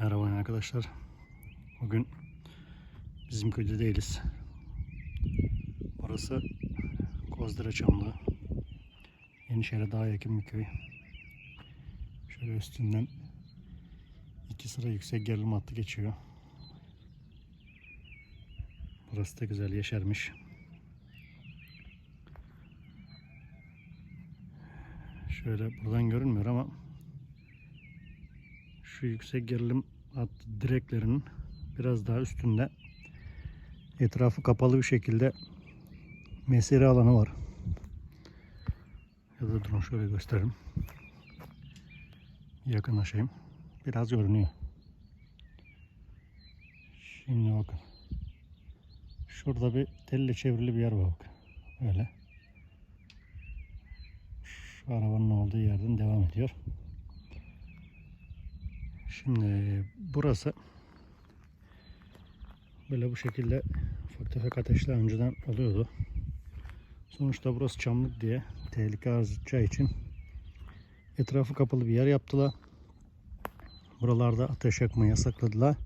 Merhaba arkadaşlar. Bugün bizim köyde değiliz. Burası Kozdere Çamlığı. Yenişehir'e daha yakın bir köy. Şöyle üstünden iki sıra yüksek gerilim hattı geçiyor. Burası da güzel yeşermiş. Şöyle buradan görünmüyor ama şu yüksek gerilim hattı direklerinin biraz daha üstünde etrafı kapalı bir şekilde mesire alanı var. Ya da durun şöyle göstereyim. Yakınlaşayım. Biraz görünüyor. Şimdi bakın. Şurada bir telle çevrili bir yer var bakın. Öyle. Şu arabanın olduğu yerden devam ediyor. Şimdi burası böyle bu şekilde ufak tefek ateşler önceden oluyordu. Sonuçta burası çamlık diye tehlike arz edeceği için etrafı kapalı bir yer yaptılar. Buralarda ateş yakmayı yasakladılar.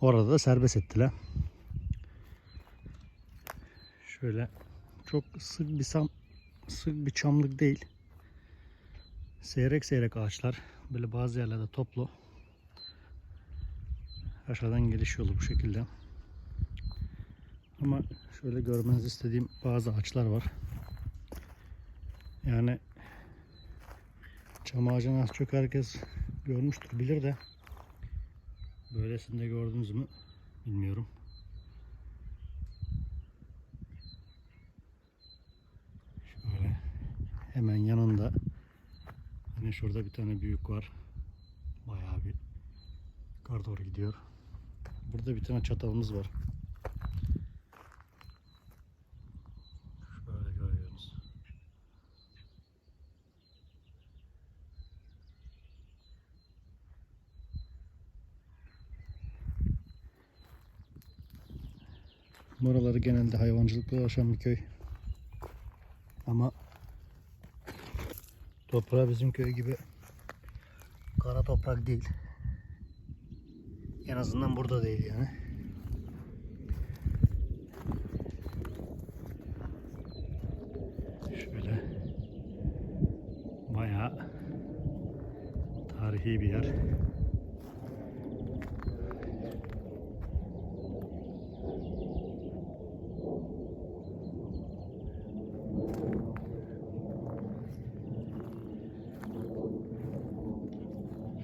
Orada da serbest ettiler. Şöyle çok sık bir sam sık bir çamlık değil. Seyrek seyrek ağaçlar. Böyle bazı yerlerde toplu. Aşağıdan geliş yolu bu şekilde. Ama şöyle görmenizi istediğim bazı ağaçlar var. Yani çam ağacını az çok herkes görmüştür bilir de böylesinde gördünüz mü bilmiyorum. Şöyle hemen yanında yine şurada bir tane büyük var. Bayağı bir yukarı doğru gidiyor. Burada bir tane çatalımız var. Şöyle görüyoruz. Buraları genelde hayvancılıkla uğraşan bir köy. Ama toprağı bizim köy gibi kara toprak değil. En azından burada değil yani. Şöyle bayağı tarihi bir yer.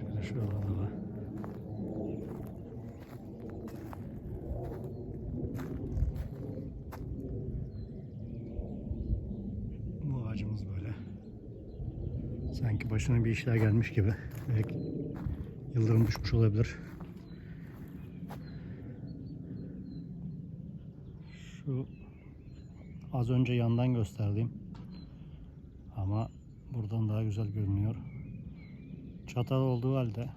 Şöyle şurada da var. Bu ağacımız böyle. Sanki başına bir işler gelmiş gibi. Belki yıldırım düşmüş olabilir. Şu az önce yandan gösterdiğim ama buradan daha güzel görünüyor. Çatal olduğu halde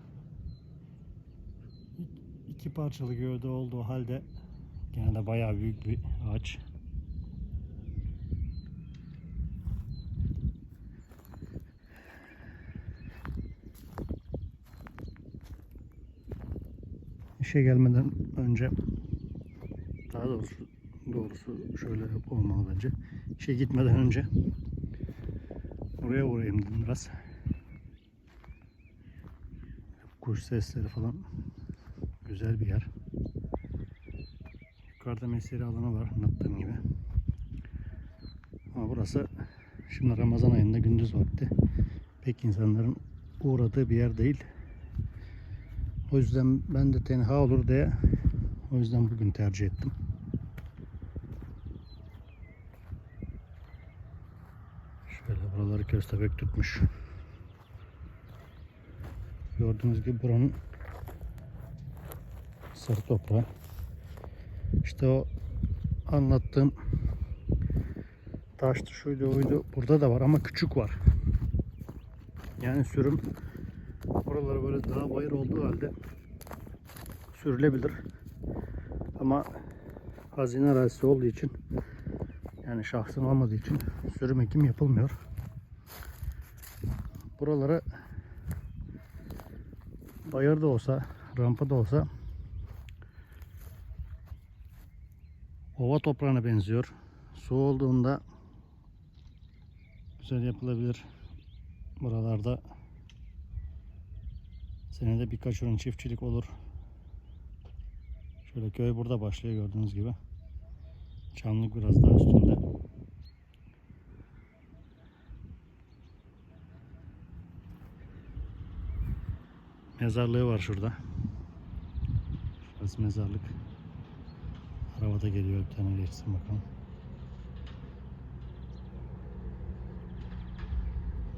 iki parçalı gövde olduğu halde gene de bayağı büyük bir ağaç. İşe gelmeden önce daha doğrusu doğrusu şöyle olmalı bence. İşe gitmeden önce buraya uğrayayım dedim biraz. Kuş sesleri falan güzel bir yer. Yukarıda mesire alanı var anlattığım gibi. Ama burası şimdi Ramazan ayında gündüz vakti pek insanların uğradığı bir yer değil. O yüzden ben de tenha olur diye o yüzden bugün tercih ettim. Şöyle buraları köstebek tutmuş. Gördüğünüz gibi buranın sarı toprağı. İşte o anlattığım taştı şuydu oydu burada da var ama küçük var. Yani sürüm Buraları böyle daha bayır olduğu halde sürülebilir. Ama hazine arazisi olduğu için yani şahsın olmadığı için sürüm ekim yapılmıyor. Buralara bayır da olsa rampa da olsa ova toprağına benziyor. Su olduğunda güzel yapılabilir. Buralarda senede birkaç ürün çiftçilik olur. Şöyle köy burada başlıyor gördüğünüz gibi. Çamlık biraz daha üstünde. Mezarlığı var şurada. Şurası mezarlık. Arabada geliyor bir tane geçsin bakalım.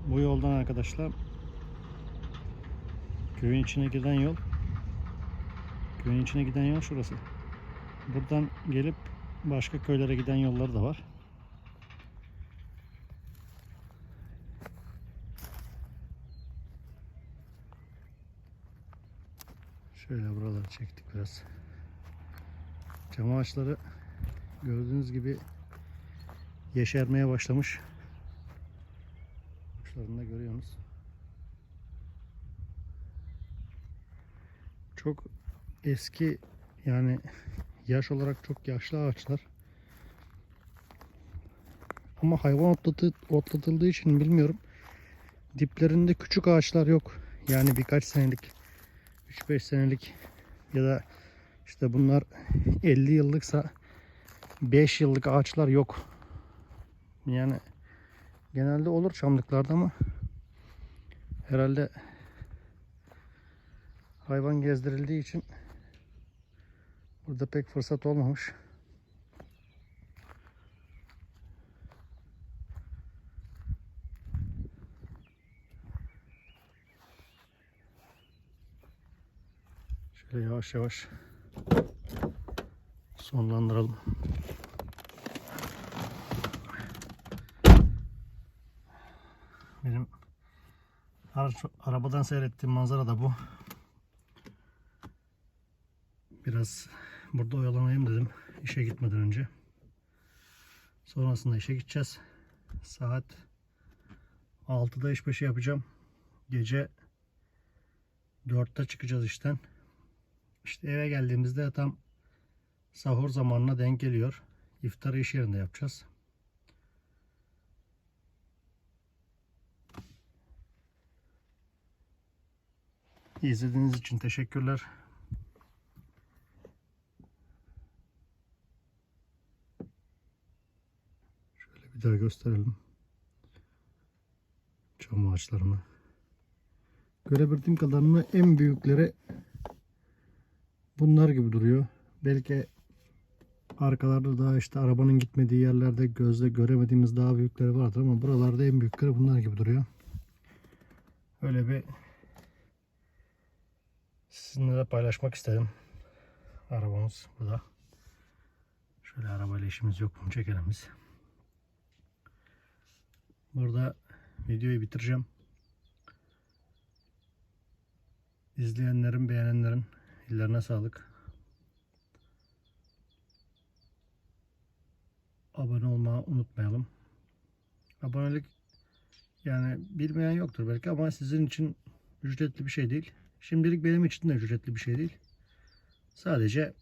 Bu yoldan arkadaşlar köyün içine giden yol köyün içine giden yol şurası. Buradan gelip başka köylere giden yolları da var. Şöyle buraları çektik biraz. Cam ağaçları gördüğünüz gibi yeşermeye başlamış. Uçlarını da görüyorsunuz. Çok eski yani yaş olarak çok yaşlı ağaçlar. Ama hayvan otlatı, otlatıldığı için bilmiyorum. Diplerinde küçük ağaçlar yok. Yani birkaç senelik 3-5 senelik ya da işte bunlar 50 yıllıksa 5 yıllık ağaçlar yok. Yani genelde olur çamlıklarda ama herhalde hayvan gezdirildiği için burada pek fırsat olmamış. Şöyle yavaş yavaş sonlandıralım. Benim ar- arabadan seyrettiğim manzara da bu. Biraz burada oyalanayım dedim işe gitmeden önce. Sonrasında işe gideceğiz. Saat 6'da iş başı yapacağım. Gece 4'te çıkacağız işten. İşte eve geldiğimizde tam sahur zamanına denk geliyor. İftarı iş yerinde yapacağız. İzlediğiniz için teşekkürler. Şöyle bir daha gösterelim. Çam ağaçlarını. Görebildiğim kadarıyla en büyükleri bunlar gibi duruyor. Belki arkalarda daha işte arabanın gitmediği yerlerde gözle göremediğimiz daha büyükleri vardır ama buralarda en büyükleri bunlar gibi duruyor. Öyle bir sizinle de paylaşmak istedim. Arabamız burada. Şöyle arabayla işimiz yok bunu çekelim biz. Burada videoyu bitireceğim. İzleyenlerin, beğenenlerin ellerine sağlık. Abone olmayı unutmayalım. Abonelik yani bilmeyen yoktur belki ama sizin için ücretli bir şey değil. Şimdilik benim için de ücretli bir şey değil. Sadece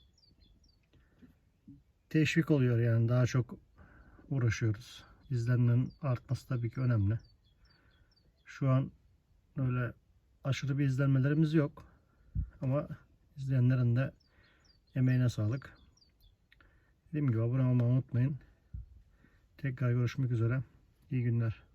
teşvik oluyor yani daha çok uğraşıyoruz. İzlenmenin artması tabii ki önemli. Şu an öyle aşırı bir izlenmelerimiz yok. Ama izleyenlerin de emeğine sağlık. Dediğim gibi abone olmayı unutmayın. Tekrar görüşmek üzere. İyi günler.